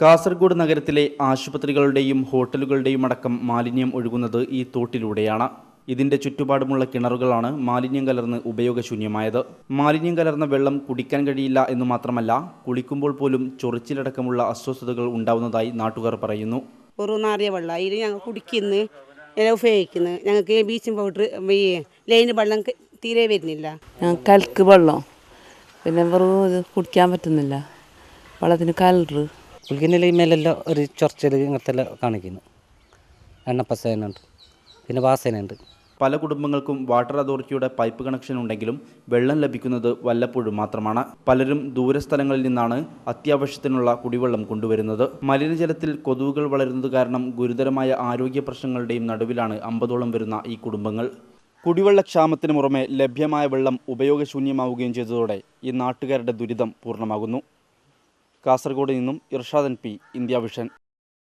കാസർഗോഡ് നഗരത്തിലെ ആശുപത്രികളുടെയും ഹോട്ടലുകളുടെയും അടക്കം മാലിന്യം ഒഴുകുന്നത് ഈ തോട്ടിലൂടെയാണ്. ഇതിന്റെ ചുറ്റുപാടുമുള്ള കിണറുകളാണ് മാലിന്യം കലർന്ന് ഉപയോഗശൂന്യമായത്. മാലിന്യം കലർന്ന വെള്ളം കുടിക്കാൻ കഴിയില്ല എന്ന് മാത്രമല്ല കുളിക്കുമ്പോൾ പോലും ചൊറിച്ചിലടക്കമുള്ള അസ്വസ്ഥതകൾ ഉണ്ടാവുന്നതായി നാട്ടുകാർ പറയുന്നു. ഒരു നാറിയ വെള്ളം അതിൽ ഞങ്ങൾ കുടിക്കുന്നു എല്ലാം ഉപയോഗിക്കുന്നു. ഞങ്ങൾക്ക് ബീച്ചിങ് പൗഡർ ഈ ലൈന് വെള്ളം തീരെ വരുന്നില്ല. കൽക്ക് വെള്ളം. പിന്നെ വെറും ഇത് കുടിക്കാൻ പറ്റുന്നില്ല. വെള്ളത്തിന് കലറ് ഈ മേലെല്ലാം ഒരു ചൊറച്ചൽ ഇങ്ങനത്തെ എല്ലാം കാണിക്കുന്നു. എണ്ണപ്പസേനുണ്ട് പിന്നെ വാസനയുണ്ട്. പല കുടുംബങ്ങൾക്കും വാട്ടർ അതോറിറ്റിയുടെ പൈപ്പ് കണക്ഷൻ ഉണ്ടെങ്കിലും വെള്ളം ലഭിക്കുന്നത് വല്ലപ്പോഴും മാത്രമാണ്. പലരും ദൂരസ്ഥലങ്ങളിൽ നിന്നാണ് അത്യാവശ്യത്തിനുള്ള കുടിവെള്ളം കൊണ്ടുവരുന്നത്. മലിനജലത്തിൽ കൊതുകുകൾ വളരുന്നത് കാരണം ഗുരുതരമായ ആരോഗ്യ പ്രശ്നങ്ങളുടെയും നടുവിലാണ് അമ്പതോളം വരുന്ന ഈ കുടുംബങ്ങൾ. കുടിവെള്ളക്ഷാമത്തിന് പുറമെ ലഭ്യമായ വെള്ളം ഉപയോഗശൂന്യമാവുകയും ചെയ്തതോടെ ഈ നാട്ടുകാരുടെ ദുരിതം പൂർണമാകുന്നു. കാസർഗോഡ് നിന്നും ഇർഷാദൻ പി ഇന്ത്യ വിഷൻ.